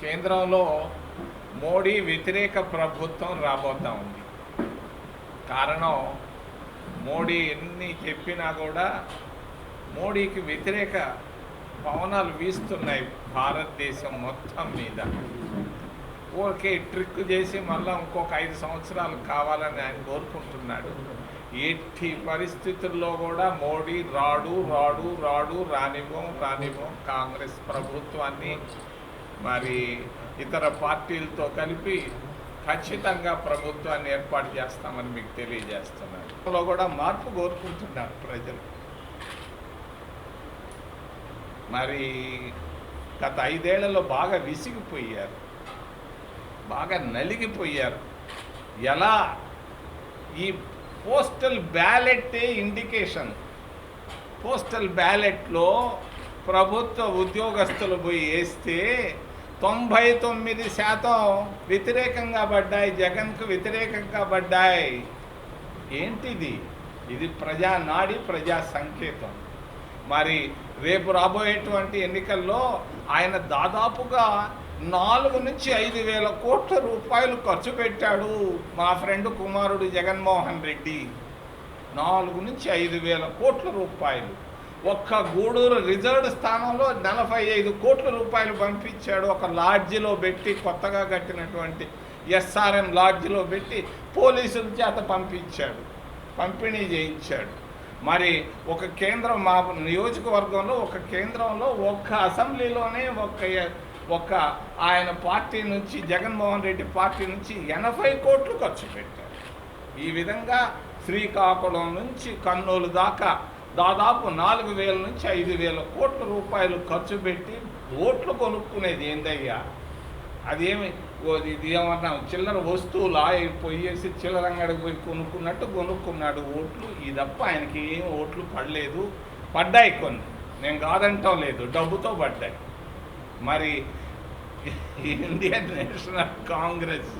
కేంద్రంలో మోడీ వ్యతిరేక ప్రభుత్వం రాబోతా ఉంది. కారణం మోడీ ఎన్ని చెప్పినా కూడా మోడీకి వ్యతిరేక పవనాలు వీస్తున్నాయి భారతదేశం మొత్తం మీద. ఓకే ట్రిక్ చేసి మళ్ళీ ఇంకొక ఐదు సంవత్సరాలు కావాలని ఆయన కోరుకుంటున్నాడు. ఎట్టి పరిస్థితుల్లో కూడా మోడీ రాడు రాడు రాడు రానివ్వం రానివ్వం. కాంగ్రెస్ ప్రభుత్వాన్ని మరి ఇతర పార్టీలతో కలిపి ఖచ్చితంగా ప్రభుత్వాన్ని ఏర్పాటు చేస్తామని మీకు తెలియజేస్తున్నాను. కూడా మార్పు కోరుకుంటున్నారు ప్రజలు. మరి గత ఐదేళ్ళలో బాగా విసిగిపోయారు. బాగా నలిగిపోయారు. ఎలా? ఈ పోస్టల్ బ్యాలెట్ ఇండికేషన్. పోస్టల్ బ్యాలెట్లో ప్రభుత్వ ఉద్యోగస్తులు పోయి వేస్తే తొంభై తొమ్మిది శాతం వ్యతిరేకంగా పడ్డాయి జగన్కు వ్యతిరేకంగా పడ్డాయి. ఏంటిది? ఇది ప్రజా నాడి ప్రజా సంకేతం. మరి రేపు రాబోయేటువంటి ఎన్నికల్లో ఆయన దాదాపుగా నాలుగు నుంచి ఐదు వేల కోట్ల రూపాయలు ఖర్చు పెట్టాడు మా ఫ్రెండ్ కుమారుడు జగన్మోహన్ రెడ్డి. నాలుగు నుంచి ఐదు వేల కోట్ల రూపాయలు. ఒక్క గూడూరు రిజర్వ్డ్ స్థానంలో నలభై ఐదు కోట్ల రూపాయలు పంపించాడు. ఒక లాడ్జిలో పెట్టి కొత్తగా కట్టినటువంటి ఎస్ఆర్ఎం లాడ్జిలో పెట్టి పోలీసుల చేత పంపించాడు. పంపిణీ చేయించాడు. మరి ఒక కేంద్రం మా నియోజకవర్గంలో ఒక కేంద్రంలో ఒక్క అసెంబ్లీలోనే ఒక ఒక ఆయన పార్టీ నుంచి జగన్మోహన్ రెడ్డి పార్టీ నుంచి ఎనభై కోట్లు ఖర్చు పెట్టారు ఈ విధంగా శ్రీకాకుళం నుంచి కర్నూలు దాకా దాదాపు నాలుగు వేల నుంచి ఐదు వేల కోట్ల రూపాయలు ఖర్చు పెట్టి ఓట్లు కొనుక్కునేది ఏందయ్యా? అదేమి? ఇది ఏమన్నా చిల్లర వస్తువులా పోయేసి చిల్లర అంగడికి పోయి కొనుక్కున్నట్టు కొనుక్కున్నాడు ఓట్లు. ఈ తప్ప ఆయనకి ఏం ఓట్లు పడలేదు. పడ్డాయి కొన్ని. నేను కాదంటాం లేదు. డబ్బుతో పడ్డాయి. మరి ఇండియన్ నేషనల్ కాంగ్రెస్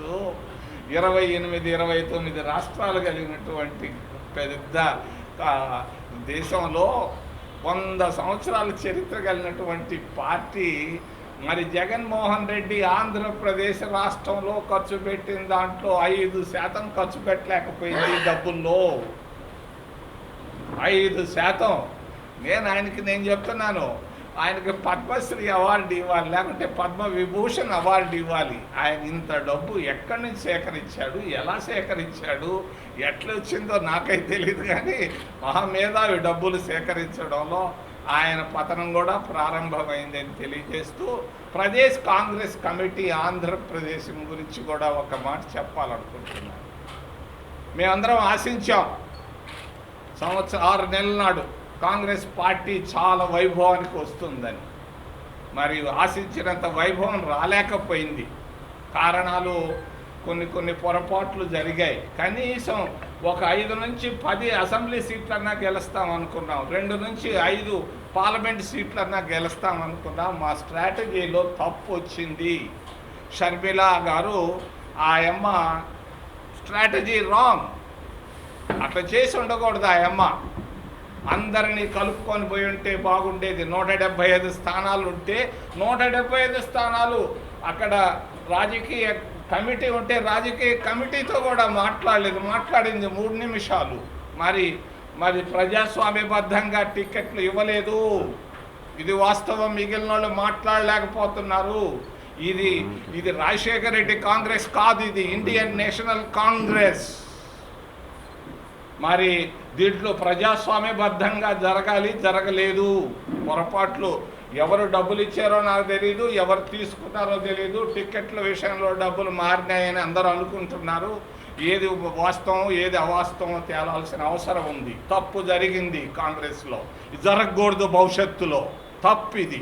ఇరవై ఎనిమిది ఇరవై తొమ్మిది రాష్ట్రాలు కలిగినటువంటి పెద్ద దేశంలో వంద సంవత్సరాల చరిత్ర కలిగినటువంటి పార్టీ మరి జగన్మోహన్ రెడ్డి ఆంధ్రప్రదేశ్ రాష్ట్రంలో ఖర్చు పెట్టిన దాంట్లో ఐదు శాతం ఖర్చు పెట్టలేకపోయింది డబ్బుల్లో. ఐదు శాతం. నేను ఆయనకి నేను చెప్తున్నాను. ఆయనకి పద్మశ్రీ అవార్డు ఇవ్వాలి లేకుంటే పద్మ విభూషణ్ అవార్డు ఇవ్వాలి. ఆయన ఇంత డబ్బు ఎక్కడి నుంచి సేకరించాడు ఎలా సేకరించాడు ఎట్లా వచ్చిందో నాకైతే తెలియదు కానీ మహామేధావి డబ్బులు సేకరించడంలో ఆయన పతనం కూడా ప్రారంభమైందని తెలియజేస్తూ ప్రదేశ్ కాంగ్రెస్ కమిటీ ఆంధ్రప్రదేశ్ గురించి కూడా ఒక మాట చెప్పాలనుకుంటున్నాను. మేమందరం ఆశించాం సంవత్సరం ఆరు నెలల నాడు కాంగ్రెస్ పార్టీ చాలా వైభవానికి వస్తుందని. మరి ఆశించినంత వైభవం రాలేకపోయింది. కారణాలు కొన్ని కొన్ని పొరపాట్లు జరిగాయి. కనీసం ఒక ఐదు నుంచి పది అసెంబ్లీ సీట్లన్నా గెలుస్తాం అనుకున్నాం. రెండు నుంచి ఐదు పార్లమెంట్ సీట్లన్నా గెలుస్తాం అనుకున్నాం. మా స్ట్రాటజీలో తప్పు వచ్చింది. షర్మిలా గారు ఆయమ్మ స్ట్రాటజీ రాంగ్. అట్లా చేసి ఉండకూడదు ఆ అమ్మ. అందరినీ కలుపుకొని పోయి ఉంటే బాగుండేది. నూట డెబ్బై ఐదు స్థానాలు ఉంటే నూట డెబ్బై ఐదు స్థానాలు. అక్కడ రాజకీయ కమిటీ ఉంటే రాజకీయ కమిటీతో కూడా మాట్లాడలేదు. మాట్లాడింది మూడు నిమిషాలు. మరి మరి ప్రజాస్వామ్యబద్ధంగా టిక్కెట్లు ఇవ్వలేదు. ఇది వాస్తవం. మిగిలిన వాళ్ళు మాట్లాడలేకపోతున్నారు. ఇది ఇది రాజశేఖర రెడ్డి కాంగ్రెస్ కాదు. ఇది ఇండియన్ నేషనల్ కాంగ్రెస్. మరి దీంట్లో ప్రజాస్వామ్యబద్ధంగా జరగాలి జరగలేదు పొరపాట్లు. ఎవరు డబ్బులు ఇచ్చారో నాకు తెలియదు ఎవరు తీసుకున్నారో తెలియదు టిక్కెట్ల విషయంలో డబ్బులు మారినాయని అందరూ అనుకుంటున్నారు. ఏది వాస్తవం ఏది అవాస్తవం తేలాల్సిన అవసరం ఉంది. తప్పు జరిగింది కాంగ్రెస్లో. జరగకూడదు భవిష్యత్తులో. తప్పు ఇది